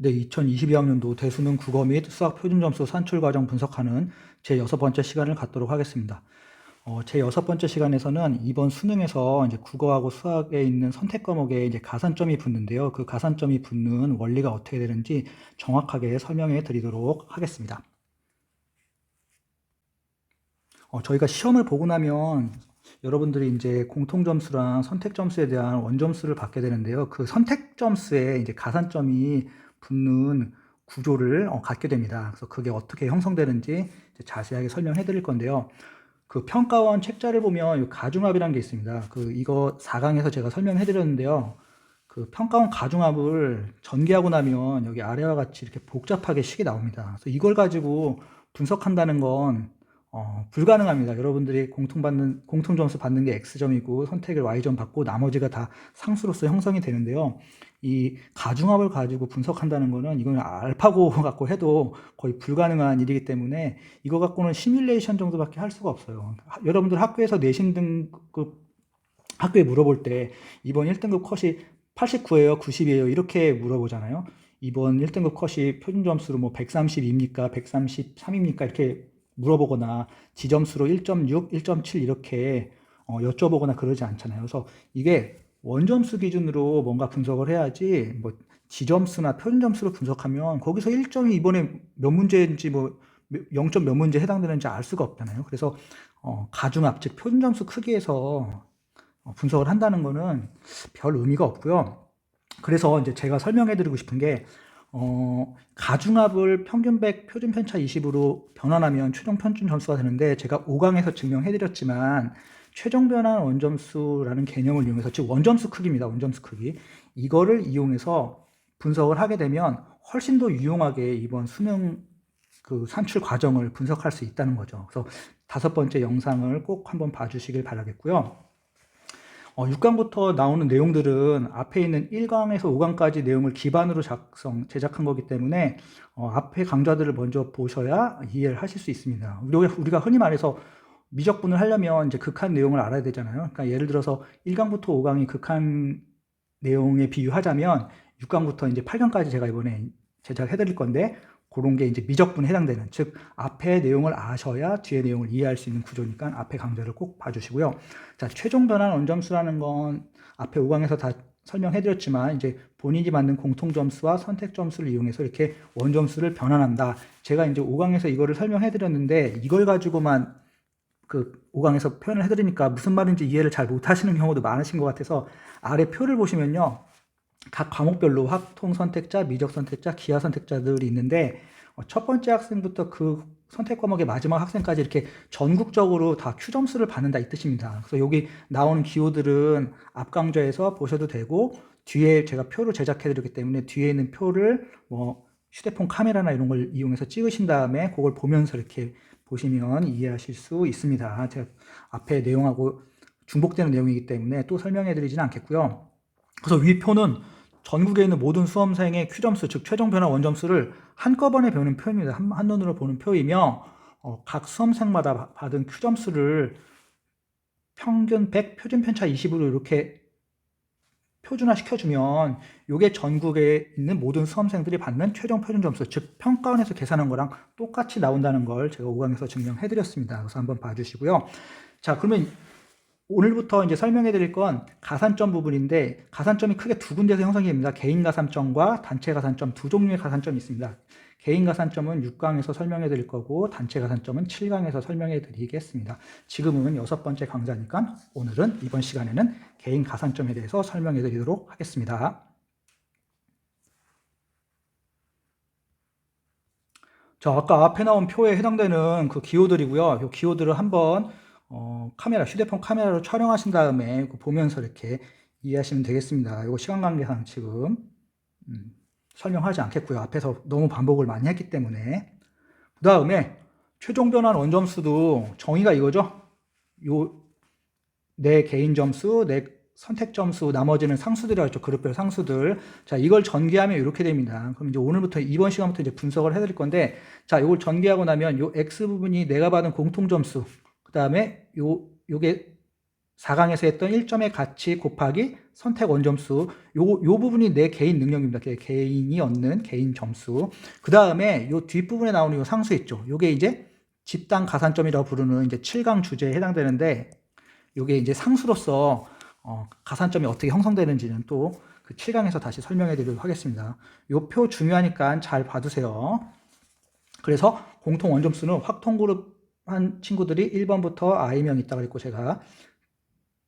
네, 2022학년도 대수능 국어 및 수학 표준 점수 산출 과정 분석하는 제 여섯 번째 시간을 갖도록 하겠습니다. 어, 제 여섯 번째 시간에서는 이번 수능에서 이제 국어하고 수학에 있는 선택 과목에 이제 가산점이 붙는데요. 그 가산점이 붙는 원리가 어떻게 되는지 정확하게 설명해 드리도록 하겠습니다. 어, 저희가 시험을 보고 나면 여러분들이 이제 공통 점수랑 선택 점수에 대한 원점수를 받게 되는데요. 그 선택 점수에 이제 가산점이 붙는 구조를 어, 갖게 됩니다. 그래서 그게 어떻게 형성되는지 자세하게 설명해 드릴 건데요. 그 평가원 책자를 보면 이 가중합이라는 게 있습니다. 그 이거 4강에서 제가 설명해 드렸는데요. 그 평가원 가중합을 전개하고 나면 여기 아래와 같이 이렇게 복잡하게 식이 나옵니다. 그래서 이걸 가지고 분석한다는 건 어, 불가능합니다. 여러분들이 공통 받는 공통 점수 받는 게 x점이고 선택을 y점 받고 나머지가 다 상수로서 형성이 되는데요. 이 가중합을 가지고 분석한다는 거는 이건 알파고 갖고 해도 거의 불가능한 일이기 때문에 이거 갖고는 시뮬레이션 정도밖에 할 수가 없어요. 하- 여러분들 학교에서 내신 등급 학교에 물어볼 때 이번 1등급 컷이 89예요, 90이에요 이렇게 물어보잖아요. 이번 1등급 컷이 표준 점수로 뭐 132입니까, 133입니까 이렇게 물어보거나 지점수로 1.6, 1.7 이렇게 어, 여쭤보거나 그러지 않잖아요. 그래서 이게 원점수 기준으로 뭔가 분석을 해야지 뭐 지점수나 표준 점수로 분석하면 거기서 1점이 이번에 몇 문제인지 뭐 0점 몇 문제 해당되는지 알 수가 없잖아요. 그래서 어, 가중합 즉 표준 점수 크기에서 어, 분석을 한다는 거는 별 의미가 없고요. 그래서 이제 제가 설명해 드리고 싶은 게 어, 가중합을 평균 100, 표준 편차 20으로 변환하면 최종 평균 점수가 되는데 제가 5강에서 증명해 드렸지만 최종 변환 원점수라는 개념을 이용해서 즉 원점수 크기입니다. 원점수 크기. 이거를 이용해서 분석을 하게 되면 훨씬 더 유용하게 이번 수능 그 산출 과정을 분석할 수 있다는 거죠. 그래서 다섯 번째 영상을 꼭 한번 봐주시길 바라겠고요. 어, 6강부터 나오는 내용들은 앞에 있는 1강에서 5강까지 내용을 기반으로 작성, 제작한 거기 때문에 어, 앞에 강좌들을 먼저 보셔야 이해를 하실 수 있습니다. 우리가, 흔히 말해서 미적분을 하려면 이제 극한 내용을 알아야 되잖아요. 그러니까 예를 들어서 1강부터 5강이 극한 내용에 비유하자면 6강부터 이제 8강까지 제가 이번에 제작해 드릴 건데 그런 게 이제 미적분에 해당되는 즉 앞에 내용을 아셔야 뒤에 내용을 이해할 수 있는 구조니까 앞에 강좌를 꼭 봐주시고요. 자 최종 변환 원점수라는 건 앞에 5강에서 다 설명해 드렸지만 이제 본인이 만든 공통 점수와 선택 점수를 이용해서 이렇게 원 점수를 변환한다. 제가 이제 5강에서 이거를 설명해 드렸는데 이걸 가지고만 그 5강에서 표현을 해드리니까 무슨 말인지 이해를 잘 못하시는 경우도 많으신 것 같아서 아래 표를 보시면요. 각 과목별로 확통 선택자, 미적 선택자, 기하 선택자들이 있는데 어, 첫 번째 학생부터 그 선택 과목의 마지막 학생까지 이렇게 전국적으로 다 Q 점수를 받는다 이 뜻입니다. 그래서 여기 나오는 기호들은 앞 강좌에서 보셔도 되고 뒤에 제가 표를 제작해 드렸기 때문에 뒤에 있는 표를 뭐 휴대폰 카메라나 이런 걸 이용해서 찍으신 다음에 그걸 보면서 이렇게 보시면 이해하실 수 있습니다. 제가 앞에 내용하고 중복되는 내용이기 때문에 또 설명해 드리지는 않겠고요. 그래서 위 표는 전국에 있는 모든 수험생의 Q점수, 즉 최종 변화 원점수를 한꺼번에 배우는 표입니다. 한, 한눈으로 보는 표이며 어, 각 수험생마다 바- 받은 Q점수를 평균 100, 표준 편차 20으로 이렇게 표준화 시켜주면 이게 전국에 있는 모든 수험생들이 받는 최종 표준 점수, 즉 평가원에서 계산한 거랑 똑같이 나온다는 걸 제가 5강에서 증명해 드렸습니다. 그래서 한번 봐주시고요. 자, 그러면 오늘부터 이제 설명해 드릴 건 가산점 부분인데 가산점이 크게 두 군데서 형성이 됩니다. 개인 가산점과 단체 가산점 두 종류의 가산점이 있습니다. 개인 가산점은 6강에서 설명해 드릴 거고 단체 가산점은 7강에서 설명해 드리겠습니다. 지금은 여섯 번째 강좌니까 오늘은 이번 시간에는 개인 가산점에 대해서 설명해 드리도록 하겠습니다. 자, 아까 앞에 나온 표에 해당되는 그 기호들이고요. 이 기호들을 한번 어, 카메라, 휴대폰 카메라로 촬영하신 다음에 그거 보면서 이렇게 이해하시면 되겠습니다. 이거 시간 관계상 지금 음, 설명하지 않겠고요. 앞에서 너무 반복을 많이 했기 때문에. 그 다음에 최종 변환 원점수도 정의가 이거죠. 요, 내 개인 점수, 내 선택 점수, 나머지는 상수들이라고 했죠. 그룹별 상수들. 자, 이걸 전개하면 이렇게 됩니다. 그럼 이제 오늘부터, 이번 시간부터 이제 분석을 해드릴 건데, 자, 이걸 전개하고 나면 요 X 부분이 내가 받은 공통 점수, 그 다음에 요, 요게 4강에서 했던 1점의 가치 곱하기 선택 원점수 요, 요 부분이 내 개인 능력입니다. 개- 개인이 얻는 개인 점수. 그 다음에 요 뒷부분에 나오는 요 상수 있죠. 요게 이제 집단 가산점이라고 부르는 이제 7강 주제에 해당되는데 요게 이제 상수로서 어, 가산점이 어떻게 형성되는지는 또 그 7강에서 다시 설명해 드리도록 하겠습니다. 요 표 중요하니까 잘 봐두세요. 그래서 공통 원점수는 확통그룹 한 친구들이 1번부터 I명 있다고 그랬고 제가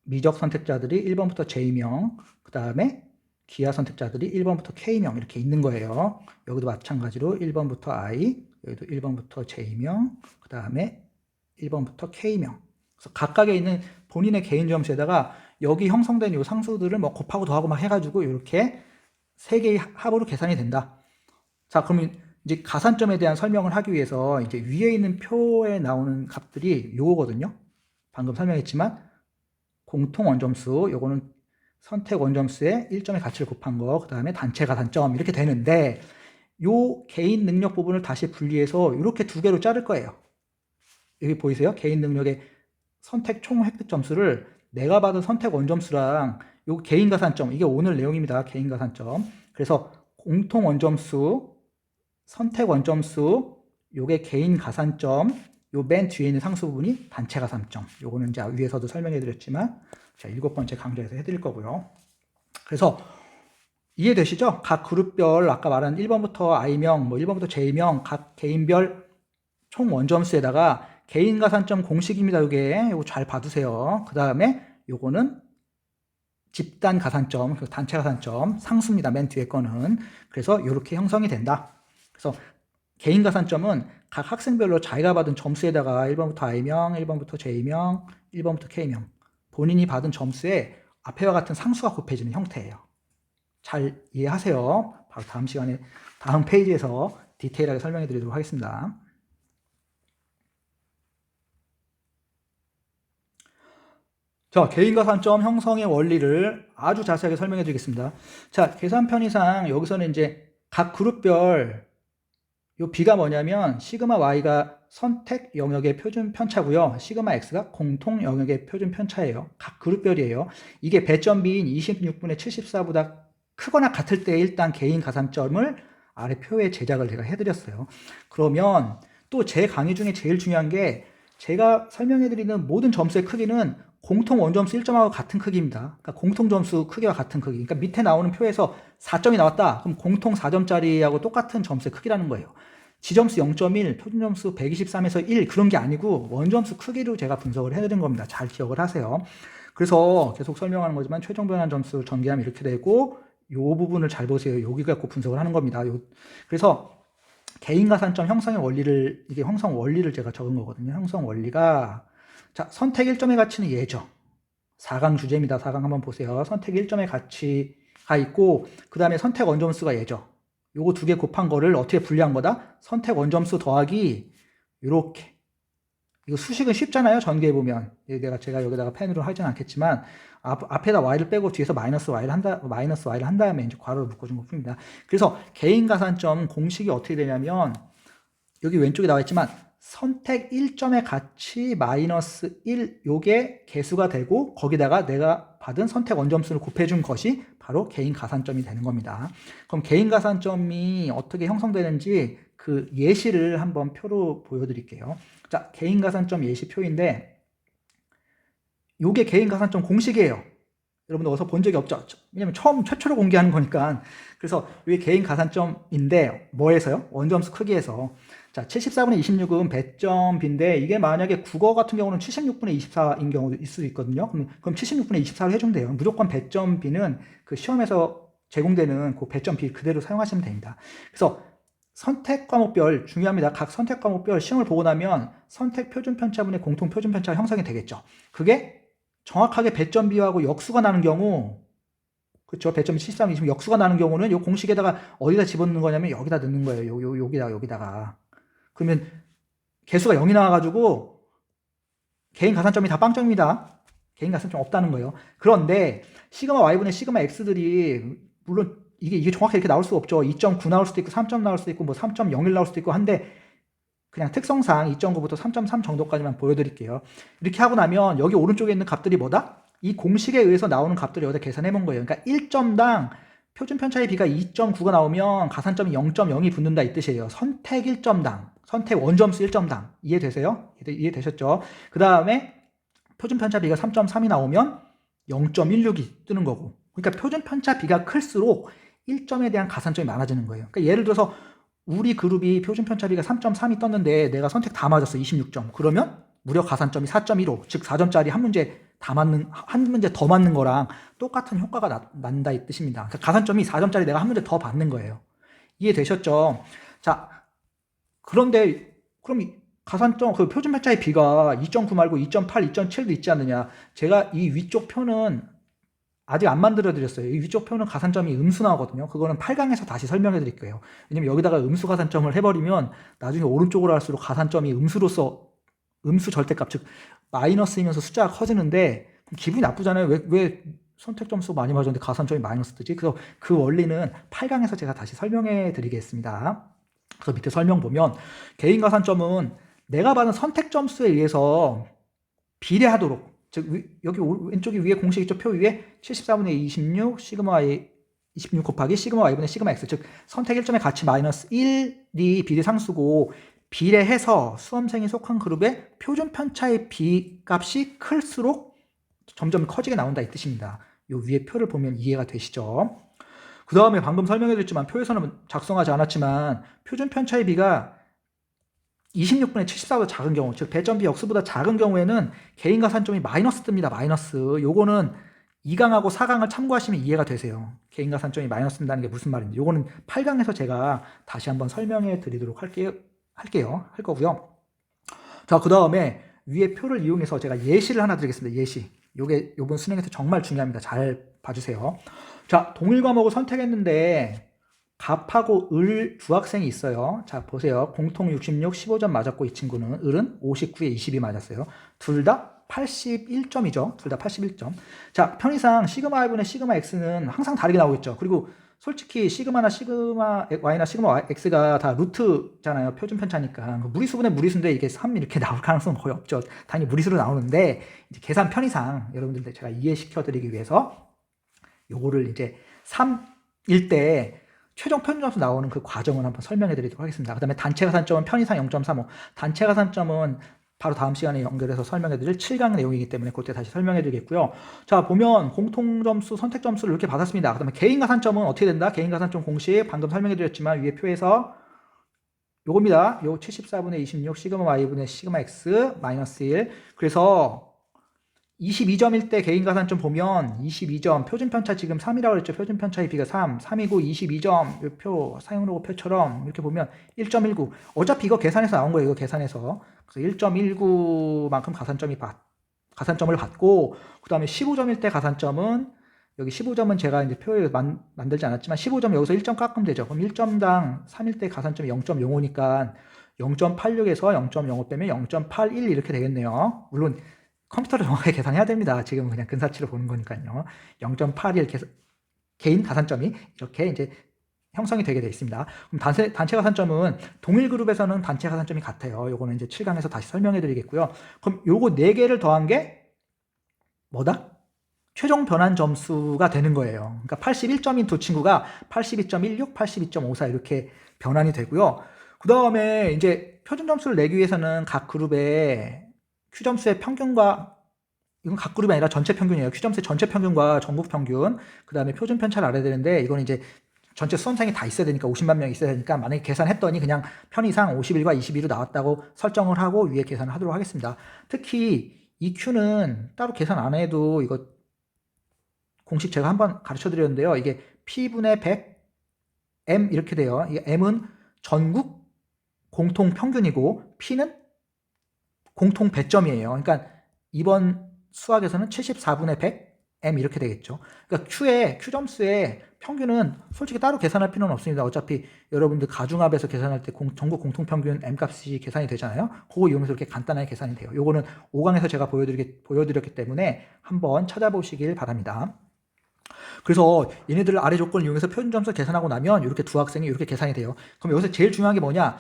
미적 선택자들이 1번부터 J명, 그 다음에 기하 선택자들이 1번부터 K명 이렇게 있는 거예요. 여기도 마찬가지로 1번부터 I, 여기도 1번부터 J명, 그 다음에 1번부터 K명. 그래서 각각에 있는 본인의 개인 점수에다가 여기 형성된 요 상수들을 뭐 곱하고 더하고 막 해가지고 이렇게 세 개의 합으로 계산이 된다. 자, 그러면 이제 가산점에 대한 설명을 하기 위해서 이제 위에 있는 표에 나오는 값들이 요거거든요. 방금 설명했지만 공통 원점수, 요거는 선택 원점수의 1점의 가치를 곱한 거, 그 다음에 단체 가산점 이렇게 되는데 요 개인 능력 부분을 다시 분리해서 이렇게 두 개로 자를 거예요. 여기 보이세요? 개인 능력의 선택 총 획득 점수를 내가 받은 선택 원점수랑 요 개인 가산점 이게 오늘 내용입니다. 개인 가산점. 그래서 공통 원점수, 선택 원점수, 요게 개인 가산점, 요 맨 뒤에 있는 상수 부분이 단체 가산점. 요거는 이제 위에서도 설명해 드렸지만 제가 일곱 번째 강좌에서 해 드릴 거고요. 그래서 이해되시죠? 각 그룹별 아까 말한 1번부터 I명, 뭐 1번부터 J명 각 개인별 총 원점수에다가 개인 가산점 공식입니다. 요게 요거 잘 봐두세요. 그 다음에 요거는 집단 가산점, 그 단체 가산점 상수입니다. 맨 뒤에 거는 그래서 이렇게 형성이 된다. 그래서 개인 가산점은 각 학생별로 자기가 받은 점수에다가 1번부터 I명, 1번부터 J명, 1번부터 K명 본인이 받은 점수에 앞에와 같은 상수가 곱해지는 형태예요. 잘 이해하세요. 바로 다음 시간에 다음 페이지에서 디테일하게 설명해 드리도록 하겠습니다. 자, 개인 가산점 형성의 원리를 아주 자세하게 설명해 드리겠습니다. 자, 계산 편의상 여기서는 이제 각 그룹별 요 B가 뭐냐면 시그마 Y가 선택 영역의 표준 편차고요. 시그마 X가 공통 영역의 표준 편차예요. 각 그룹별이에요. 이게 배점 B인 26분의 74보다 크거나 같을 때 일단 개인 가산점을 아래 표에 제작을 제가 해드렸어요. 그러면 또 제 강의 중에 제일 중요한 게 제가 설명해드리는 모든 점수의 크기는 공통 원점수 1점하고 같은 크기입니다. 그러니까 공통 점수 크기와 같은 크기. 그러니까 밑에 나오는 표에서 4점이 나왔다. 그럼 공통 4점짜리하고 똑같은 점수의 크기라는 거예요. 지점수 0.1, 표준점수 123에서 1 그런 게 아니고 원점수 크기로 제가 분석을 해드린 겁니다. 잘 기억을 하세요. 그래서 계속 설명하는 거지만 최종 변환 점수 전개하면 이렇게 되고 요 부분을 잘 보세요. 여기 갖고 분석을 하는 겁니다. 요, 그래서 개인 가산점 형성의 원리를 이게 형성 원리를 제가 적은 거거든요. 형성 원리가 자 선택 1점의 가치는 얘죠. 4강 주제입니다. 4강 한번 보세요. 선택 1점의 가치가 있고 그 다음에 선택 원점수가 얘죠. 요거 두 개 곱한 거를 어떻게 분리한 거다? 선택 원점수 더하기 요렇게 이거 수식은 쉽잖아요. 전개해 보면 내가 제가 여기다가 펜으로 하진 않겠지만 앞, 앞에다 y를 빼고 뒤에서 마이너스 y를 한다 마이너스 y를 한 다음에 이제 괄호를 묶어준 것 뿐입니다. 그래서 개인 가산점 공식이 어떻게 되냐면 여기 왼쪽에 나와 있지만 선택 1점의 가치 마이너스 1 요게 개수가 되고 거기다가 내가 받은 선택 원점수를 곱해준 것이 바로 개인 가산점이 되는 겁니다. 그럼 개인 가산점이 어떻게 형성되는지 그 예시를 한번 표로 보여드릴게요. 자, 개인 가산점 예시표인데 요게 개인 가산점 공식이에요. 여러분들 어서 본 적이 없죠? 왜냐면 처음 최초로 공개하는 거니까. 그래서 이게 개인 가산점인데 뭐에서요? 원점수 크기에서. 자, 74분의 26은 배점 B인데 이게 만약에 국어 같은 경우는 76분의 24인 경우도 있을 수 있거든요. 그럼, 그럼 76분의 24로 해주면 돼요. 무조건 배점 B는 그 시험에서 제공되는 그 배점 B 그대로 사용하시면 됩니다. 그래서 선택 과목별 중요합니다. 각 선택 과목별 시험을 보고 나면 선택 표준 편차분의 공통 표준 편차가 형성이 되겠죠. 그게 정확하게 배점 B하고 역수가 나는 경우 그렇죠. 배점 73, 20 역수가 나는 경우는 이 공식에다가 어디다 집어넣는 거냐면 여기다 넣는 거예요. 요, 요, 여기다 여기다가. 그러면 개수가 0이 나와가지고 개인 가산점이 다 빵점입니다. 개인 가산점 없다는 거예요. 그런데 시그마 y분의 시그마 x들이 물론 이게 이게 정확히 이렇게 나올 수 없죠. 2.9 나올 수도 있고 3점 나올 수도 있고 뭐 3.01 나올 수도 있고 한데 그냥 특성상 2.9부터 3.3 정도까지만 보여드릴게요. 이렇게 하고 나면 여기 오른쪽에 있는 값들이 뭐다? 이 공식에 의해서 나오는 값들을 여기다 계산해 본 거예요. 그러니까 1점당 표준 편차의 비가 2.9가 나오면 가산점이 0.0이 붙는다 이 뜻이에요. 선택 1점당, 선택 원점수 1점당. 이해되세요? 이해- 이해되셨죠? 그 다음에 표준 편차 비가 3.3이 나오면 0.16이 뜨는 거고. 그러니까 표준 편차 비가 클수록 1점에 대한 가산점이 많아지는 거예요. 그러니까 예를 들어서 우리 그룹이 표준 편차비가 3.3이 떴는데 내가 선택 다 맞았어 26점 그러면 무려 가산점이 4.15 즉 4점짜리 한 문제 다 맞는 한 문제 더 맞는 거랑 똑같은 효과가 나, 난다 이 뜻입니다 그러니까 가산점이 4점짜리 내가 한 문제 더 받는 거예요 이해되셨죠 자 그런데 그럼 이 가산점 그 표준 편차의 비가 2.9 말고 2.8 2.7도 있지 않느냐 제가 이 위쪽 표는 아직 안 만들어 드렸어요. 이 위쪽 표는 가산점이 음수 나오거든요. 그거는 8강에서 다시 설명해 드릴 거예요. 왜냐면 여기다가 음수 가산점을 해버리면 나중에 오른쪽으로 할수록 가산점이 음수로서 음수 절대값 즉 마이너스이면서 숫자가 커지는데 기분이 나쁘잖아요. 왜, 왜 선택 점수 많이 맞았는데 가산점이 마이너스 뜨지? 그래서 그 원리는 8강에서 제가 다시 설명해 드리겠습니다. 그래서 밑에 설명 보면 개인 가산점은 내가 받은 선택 점수에 의해서 비례하도록 즉 위- 여기 오- 왼쪽에 위에 공식 있죠 표 위에 74분의 26 시그마 y 26 곱하기 시그마 y분의 시그마 x 즉 선택 1점의 가치 마이너스 1이 비례 상수고 비례해서 수험생이 속한 그룹의 표준 편차의 b 값이 클수록 점점 커지게 나온다 이 뜻입니다. 요 위에 표를 보면 이해가 되시죠? 그 다음에 방금 설명해 드렸지만 표에서는 작성하지 않았지만 표준 편차의 비가 26분의 74보다 작은 경우, 즉 배점비 역수보다 작은 경우에는 개인 가산점이 마이너스 뜹니다. 마이너스. 요거는 2강하고 4강을 참고하시면 이해가 되세요. 개인 가산점이 마이너스 뜬다는 게 무슨 말인지. 요거는 8강에서 제가 다시 한번 설명해 드리도록 할게요. 할게요. 할 거고요. 자, 그 다음에 위에 표를 이용해서 제가 예시를 하나 드리겠습니다. 예시. 요게 요번 수능에서 정말 중요합니다. 잘 봐주세요. 자, 동일 과목을 선택했는데 갑하고 을두 학생이 있어요. 자, 보세요. 공통 66, 15점 맞았고 이 친구는 을은 59에 20이 맞았어요. 둘 다 81점이죠. 둘 다 81점. 자, 편의상 시그마 I분의 시그마 X는 항상 다르게 나오겠죠. 그리고 솔직히 시그마나 시그마 Y나 시그마 X가 다 루트잖아요. 표준 편차니까. 무리수분의 무리수인데 이게 3 이렇게 나올 가능성은 거의 없죠. 당연히 무리수로 나오는데 이제 계산 편의상 여러분들 제가 이해시켜 드리기 위해서 요거를 이제 3일 때 최종 표준 점수 나오는 그 과정을 한번 설명해 드리도록 하겠습니다. 그 다음에 단체 가산점은 편의상 0.35, 단체 가산점은 바로 다음 시간에 연결해서 설명해 드릴 7강 내용이기 때문에 그때 다시 설명해 드리겠고요. 자, 보면 공통 점수, 선택 점수를 이렇게 받았습니다. 그 다음에 개인 가산점은 어떻게 된다? 개인 가산점 공식 방금 설명해 드렸지만 위에 표에서 요겁니다. 요 74분의 26 시그마 y분의 시그마 x 마이너스 1. 그래서 22점일 때 개인 가산점 보면 22점 표준 편차 지금 3이라고 그랬죠. 표준 편차의 비가 3, 3이고 22점 이표 사용로고 표처럼 이렇게 보면 1.19. 어차피 이거 계산해서 나온 거예요. 이거 계산해서. 그래서 1.19만큼 가산점이 받 가산점을 받고 그다음에 15점일 때 가산점은 여기 15점은 제가 이제 표에 만, 만들지 않았지만 15점 여기서 1점 깎으면 되죠. 그럼 1점당 3일 때 가산점이 0.05니까 0.86에서 0.05 빼면 0.81 이렇게 되겠네요. 물론 컴퓨터로 정확하게 계산해야 됩니다. 지금은 그냥 근사치로 보는 거니까요. 0.81 계산, 개인 가산점이 이렇게 이제 형성이 되게 되어 있습니다. 그럼 단체, 단체 가산점은 동일 그룹에서는 단체 가산점이 같아요. 요거는 이제 7강에서 다시 설명해 드리겠고요. 그럼 요거 4개를 더한 게 뭐다? 최종 변환 점수가 되는 거예요. 그러니까 81점인 두 친구가 82.16, 82.54 이렇게 변환이 되고요. 그 다음에 이제 표준 점수를 내기 위해서는 각 그룹의 Q 점수의 평균과 이건 각 그룹이 아니라 전체 평균이에요. Q 점수의 전체 평균과 전국 평균, 그 다음에 표준 편차를 알아야 되는데 이건 이제 전체 수험생이 다 있어야 되니까 50만 명 있어야 되니까 만약에 계산했더니 그냥 편의상 51과 22로 나왔다고 설정을 하고 위에 계산을 하도록 하겠습니다. 특히 이 Q는 따로 계산 안 해도 이거 공식 제가 한번 가르쳐 드렸는데요. 이게 P분의 100 M 이렇게 돼요. 이 M은 전국 공통 평균이고 P는 공통 배점이에요. 그러니까 이번 수학에서는 74분의 100 M 이렇게 되겠죠. 그러니까 Q의 Q 점수의 평균은 솔직히 따로 계산할 필요는 없습니다. 어차피 여러분들 가중합에서 계산할 때 공- 전국 공통 평균 M 값이 계산이 되잖아요. 그거 이용해서 이렇게 간단하게 계산이 돼요. 요거는 5강에서 제가 보여드리기, 보여드렸기 때문에 한번 찾아보시길 바랍니다. 그래서 얘네들 아래 조건을 이용해서 표준 점수 계산하고 나면 이렇게 두 학생이 이렇게 계산이 돼요. 그럼 여기서 제일 중요한 게 뭐냐?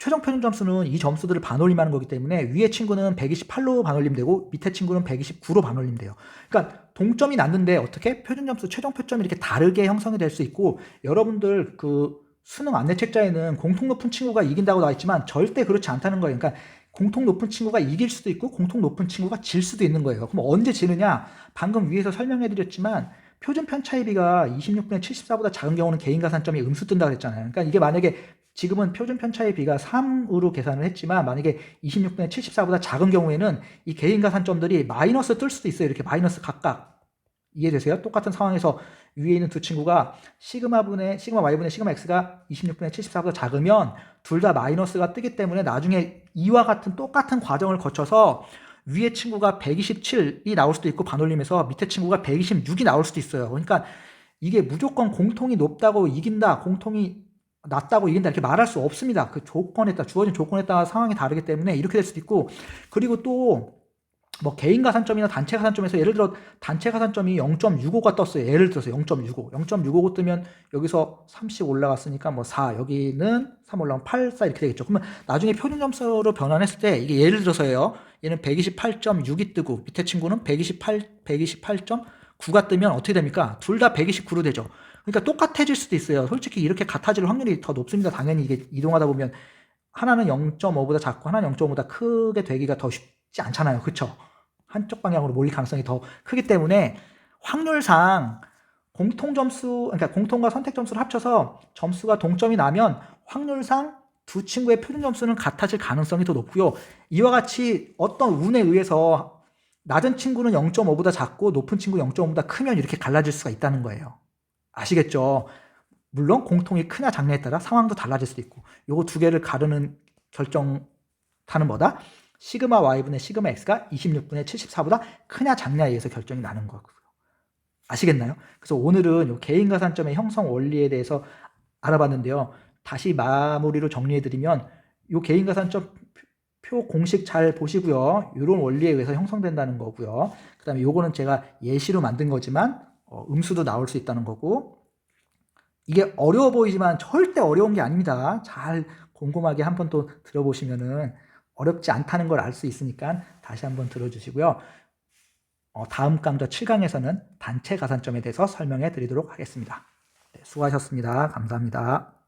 최종 표준 점수는 이 점수들을 반올림하는 거기 때문에 위에 친구는 128로 반올림 되고 밑에 친구는 129로 반올림 돼요. 그러니까 동점이 났는데 어떻게 표준 점수, 최종 표점이 이렇게 다르게 형성이 될 수 있고 여러분들 그 수능 안내 책자에는 공통 높은 친구가 이긴다고 나와 있지만 절대 그렇지 않다는 거예요. 그러니까 공통 높은 친구가 이길 수도 있고 공통 높은 친구가 질 수도 있는 거예요. 그럼 언제 지느냐? 방금 위에서 설명해 드렸지만 표준 편차의 비가 26분의 74보다 작은 경우는 개인 가산점이 음수 뜬다고 했잖아요. 그러니까 이게 만약에 지금은 표준 편차의 비가 3으로 계산을 했지만 만약에 26분의 74보다 작은 경우에는 이 개인 가산점들이 마이너스 뜰 수도 있어요. 이렇게 마이너스 각각. 이해되세요? 똑같은 상황에서 위에 있는 두 친구가 시그마 분의 시그마 y분의 시그마 x가 26분의 74보다 작으면 둘 다 마이너스가 뜨기 때문에 나중에 이와 같은 똑같은 과정을 거쳐서 위에 친구가 127이 나올 수도 있고 반올림에서 밑에 친구가 126이 나올 수도 있어요. 그러니까 이게 무조건 공통이 높다고 이긴다, 공통이 낮다고 이긴다 이렇게 말할 수 없습니다. 그 조건에 따라 주어진 조건에 따라 상황이 다르기 때문에 이렇게 될 수도 있고 그리고 또 뭐 개인 가산점이나 단체 가산점에서 예를 들어 단체 가산점이 0.65가 떴어요. 예를 들어서 0.65. 0.65 뜨면 여기서 30 올라갔으니까 뭐 4, 여기는 3 올라가면 8, 4 이렇게 되겠죠. 그러면 나중에 표준 점수로 변환했을 때 이게 예를 들어서요. 얘는 128.6이 뜨고 밑에 친구는 128, 128.9가 뜨면 어떻게 됩니까? 둘 다 129로 되죠. 그러니까 똑같아질 수도 있어요. 솔직히 이렇게 같아질 확률이 더 높습니다. 당연히 이게 이동하다 보면 하나는 0.5보다 작고 하나는 0.5보다 크게 되기가 더 쉽지 않잖아요. 그렇죠? 한쪽 방향으로 몰릴 가능성이 더 크기 때문에 확률상 공통 점수, 그러니까 공통과 선택 점수를 합쳐서 점수가 동점이 나면 확률상 두 친구의 표준 점수는 같아질 가능성이 더 높고요. 이와 같이 어떤 운에 의해서 낮은 친구는 0.5보다 작고 높은 친구 0.5보다 크면 이렇게 갈라질 수가 있다는 거예요. 아시겠죠? 물론 공통이 크냐 작냐에 따라 상황도 달라질 수도 있고 요거 두 개를 가르는 결정타는 뭐다? 시그마 y분의 시그마 x가 26분의 74보다 크냐 작냐에 의해서 결정이 나는 거고요. 아시겠나요? 그래서 오늘은 요 개인 가산점의 형성 원리에 대해서 알아봤는데요. 다시 마무리로 정리해드리면 요 개인 가산점 표 공식 잘 보시고요. 이런 원리에 의해서 형성된다는 거고요. 그 다음에 요거는 제가 예시로 만든 거지만 어, 음수도 나올 수 있다는 거고 이게 어려워 보이지만 절대 어려운 게 아닙니다. 잘 곰곰하게 한 번 또 들어보시면은 어렵지 않다는 걸 알 수 있으니까 다시 한번 들어주시고요. 어, 다음 강좌 7강에서는 단체 가산점에 대해서 설명해 드리도록 하겠습니다. 네, 수고하셨습니다. 감사합니다.